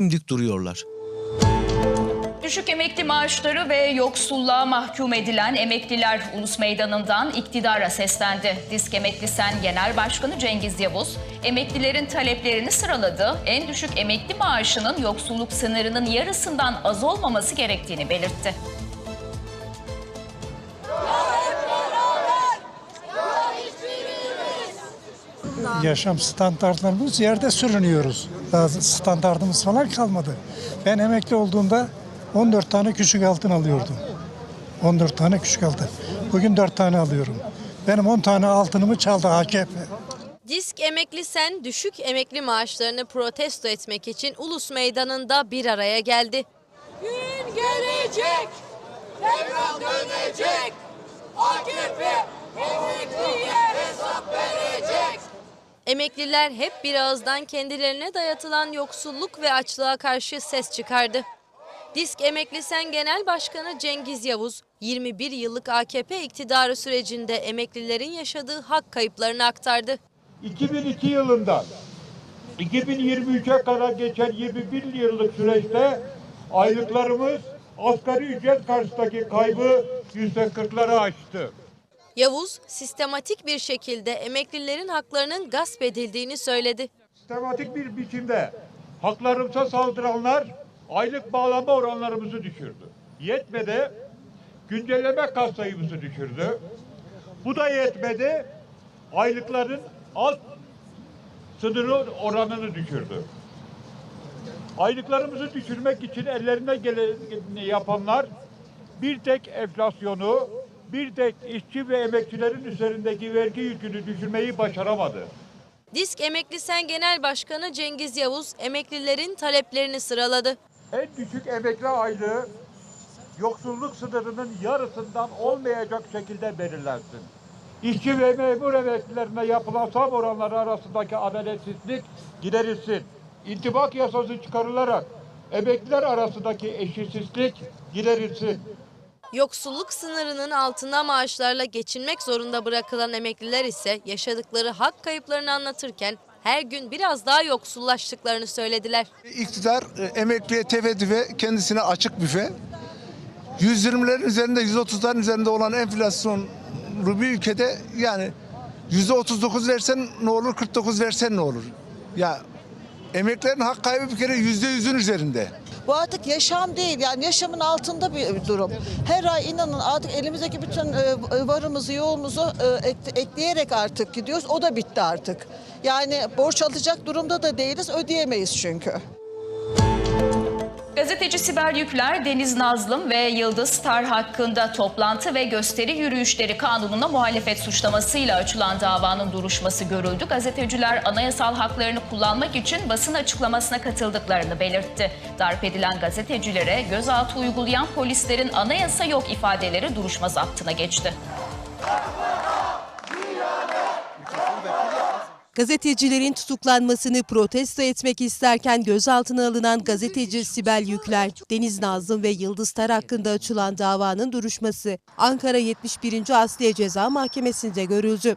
dimdik duruyorlar. Düşük emekli maaşları ve yoksulluğa mahkum edilen emekliler Ulus Meydanı'ndan iktidara seslendi. Disk Emekli Sen Genel Başkanı Cengiz Yavuz, emeklilerin taleplerini sıraladı. En düşük emekli maaşının yoksulluk sınırının yarısından az olmaması gerektiğini belirtti. Yaşam standartlarımız yerde sürünüyoruz. Daha standartımız falan kalmadı. Ben emekli olduğumda 14 tane küçük altın alıyordum. 14 tane küçük altın. Bugün 4 tane alıyorum. Benim 10 tane altınımı çaldı AKP. Disk emekli sen düşük emekli maaşlarını protesto etmek için Ulus Meydanı'nda bir araya geldi. Gün gelecek, devran dönecek, AKP emekliye. Emekliler hep bir ağızdan kendilerine dayatılan yoksulluk ve açlığa karşı ses çıkardı. Disk Emekli Sen Genel Başkanı Cengiz Yavuz, 21 yıllık AKP iktidarı sürecinde emeklilerin yaşadığı hak kayıplarını aktardı. 2002 yılından 2023'e kadar geçen 21 yıllık süreçte aylıklarımız asgari ücret karşısındaki kaybı %40'ları aştı. Yavuz, sistematik bir şekilde emeklilerin haklarının gasp edildiğini söyledi. Sistematik bir biçimde haklarımıza saldıranlar aylık bağlama oranlarımızı düşürdü. Yetmedi, güncelleme kas sayımızı düşürdü. Bu da yetmedi, aylıkların alt sınırı oranını düşürdü. Aylıklarımızı düşürmek için ellerine geleni yapanlar bir tek enflasyonu, bir tek işçi ve emekçilerin üzerindeki vergi yükünü düşürmeyi başaramadı. Disk Emekli Sen Genel Başkanı Cengiz Yavuz, emeklilerin taleplerini sıraladı. En düşük emekli aylığı yoksulluk sınırının yarısından olmayacak şekilde belirlensin. İşçi ve memur emeklilerine yapılan zam oranları arasındaki adaletsizlik giderilsin. İntibak yasası çıkarılarak emekliler arasındaki eşitsizlik giderilsin. Yoksulluk sınırının altında maaşlarla geçinmek zorunda bırakılan emekliler ise yaşadıkları hak kayıplarını anlatırken her gün biraz daha yoksullaştıklarını söylediler. İktidar e, emekliye tefettü ve kendisine açık büfe. 120'lerin üzerinde 130'ların üzerinde olan enflasyonlu bir ülkede yani %39 versen ne olur 49 versen ne olur? Ya emeklerin hak kaybı bir kere %100'ün üzerinde. Bu artık yaşam değil yani yaşamın altında bir durum. Her ay inanın artık elimizdeki bütün e, varımızı yoğumuzu e, ek- ekleyerek artık gidiyoruz. O da bitti artık. Yani borç alacak durumda da değiliz ödeyemeyiz çünkü. Gazeteci Sibel Yükler, Deniz Nazlım ve Yıldız Star hakkında toplantı ve gösteri yürüyüşleri kanununa muhalefet suçlamasıyla açılan davanın duruşması görüldü. Gazeteciler anayasal haklarını kullanmak için basın açıklamasına katıldıklarını belirtti. Darp edilen gazetecilere gözaltı uygulayan polislerin anayasa yok ifadeleri duruşma zaptına geçti. Gazetecilerin tutuklanmasını protesto etmek isterken gözaltına alınan gazeteci Sibel Yükler, Deniz Nazım ve Yıldız Tar hakkında açılan davanın duruşması Ankara 71. Asliye Ceza Mahkemesi'nde görüldü.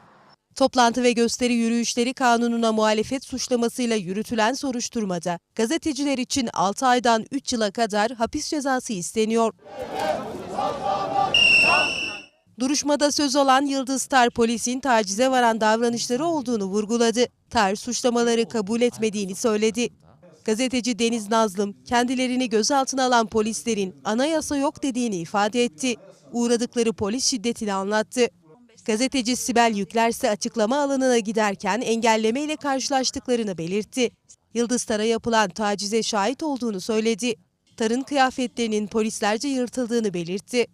Toplantı ve gösteri yürüyüşleri kanununa muhalefet suçlamasıyla yürütülen soruşturmada gazeteciler için 6 aydan 3 yıla kadar hapis cezası isteniyor. Duruşmada söz alan Yıldız Tar polisin tacize varan davranışları olduğunu vurguladı. Tar suçlamaları kabul etmediğini söyledi. Gazeteci Deniz Nazlım kendilerini gözaltına alan polislerin anayasa yok dediğini ifade etti. Uğradıkları polis şiddetini anlattı. Gazeteci Sibel Yükler ise açıklama alanına giderken engelleme ile karşılaştıklarını belirtti. Yıldız Tar'a yapılan tacize şahit olduğunu söyledi. Tar'ın kıyafetlerinin polislerce yırtıldığını belirtti.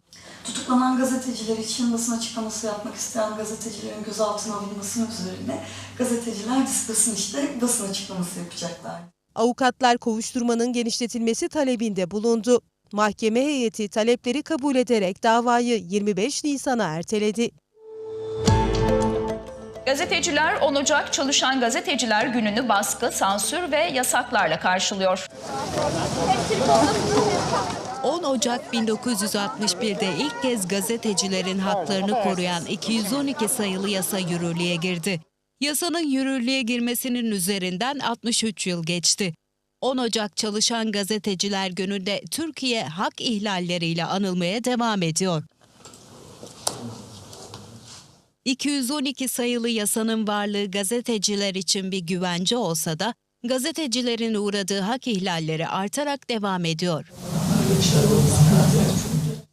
Tutuklanan gazeteciler için basın açıklaması yapmak isteyen gazetecilerin gözaltına alınması üzerine gazeteciler basın işte basın açıklaması yapacaklar. Avukatlar kovuşturmanın genişletilmesi talebinde bulundu. Mahkeme heyeti talepleri kabul ederek davayı 25 Nisan'a erteledi. Gazeteciler 10 Ocak Çalışan Gazeteciler Günü'nü baskı, sansür ve yasaklarla karşılıyor. 10 Ocak 1961'de ilk kez gazetecilerin haklarını koruyan 212 sayılı yasa yürürlüğe girdi. Yasanın yürürlüğe girmesinin üzerinden 63 yıl geçti. 10 Ocak Çalışan Gazeteciler Günü'nde Türkiye hak ihlalleriyle anılmaya devam ediyor. 212 sayılı yasanın varlığı gazeteciler için bir güvence olsa da gazetecilerin uğradığı hak ihlalleri artarak devam ediyor.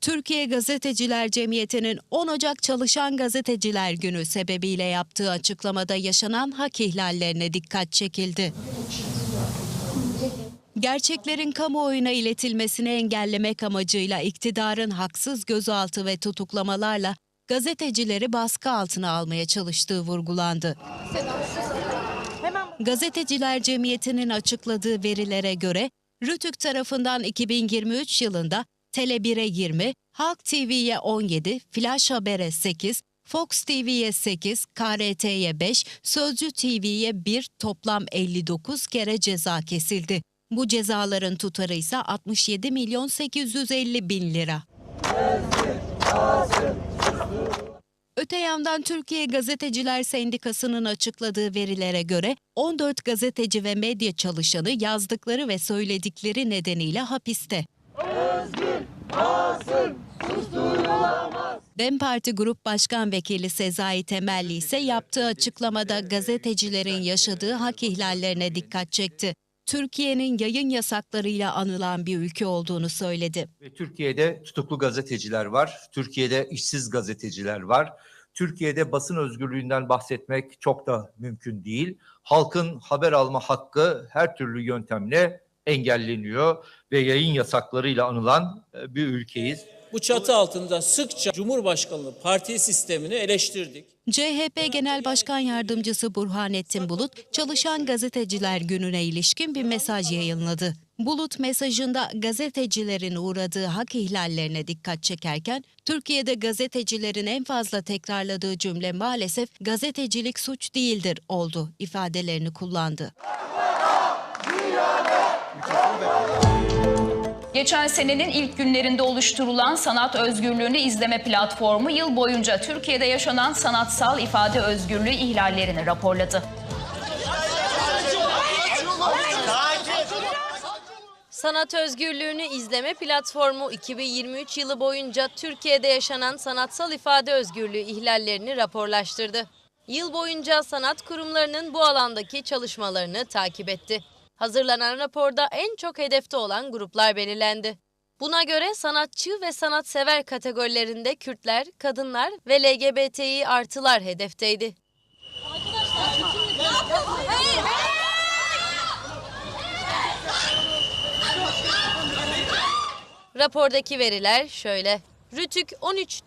Türkiye Gazeteciler Cemiyeti'nin 10 Ocak Çalışan Gazeteciler Günü sebebiyle yaptığı açıklamada yaşanan hak ihlallerine dikkat çekildi. Gerçeklerin kamuoyuna iletilmesini engellemek amacıyla iktidarın haksız gözaltı ve tutuklamalarla gazetecileri baskı altına almaya çalıştığı vurgulandı. Gazeteciler Cemiyeti'nin açıkladığı verilere göre Rütük tarafından 2023 yılında Tele1'e 20, Halk TV'ye 17, Flash Haber'e 8, Fox TV'ye 8, KRT'ye 5, Sözcü TV'ye 1 toplam 59 kere ceza kesildi. Bu cezaların tutarı ise 67 milyon 850 bin lira. Öte yandan Türkiye Gazeteciler Sendikası'nın açıkladığı verilere göre 14 gazeteci ve medya çalışanı yazdıkları ve söyledikleri nedeniyle hapiste. DEM Parti Grup Başkan Vekili Sezai Temelli ise yaptığı açıklamada gazetecilerin yaşadığı hak ihlallerine dikkat çekti. Türkiye'nin yayın yasaklarıyla anılan bir ülke olduğunu söyledi. Ve Türkiye'de tutuklu gazeteciler var. Türkiye'de işsiz gazeteciler var. Türkiye'de basın özgürlüğünden bahsetmek çok da mümkün değil. Halkın haber alma hakkı her türlü yöntemle engelleniyor ve yayın yasaklarıyla anılan e, bir ülkeyiz. Bu çatı altında sıkça Cumhurbaşkanlığı parti sistemini eleştirdik. CHP Genel Başkan Yardımcısı Burhanettin Bulut, Çalışan Gazeteciler Günü'ne ilişkin bir mesaj yayınladı. Bulut mesajında gazetecilerin uğradığı hak ihlallerine dikkat çekerken, Türkiye'de gazetecilerin en fazla tekrarladığı cümle maalesef gazetecilik suç değildir oldu ifadelerini kullandı. Geçen senenin ilk günlerinde oluşturulan sanat özgürlüğünü izleme platformu yıl boyunca Türkiye'de yaşanan sanatsal ifade özgürlüğü ihlallerini raporladı. Sanat özgürlüğünü izleme platformu 2023 yılı boyunca Türkiye'de yaşanan sanatsal ifade özgürlüğü ihlallerini raporlaştırdı. Yıl boyunca sanat kurumlarının bu alandaki çalışmalarını takip etti. Hazırlanan raporda en çok hedefte olan gruplar belirlendi. Buna göre sanatçı ve sanatsever kategorilerinde Kürtler, kadınlar ve LGBTİ artılar hedefteydi. Rapordaki veriler şöyle. Rütük 13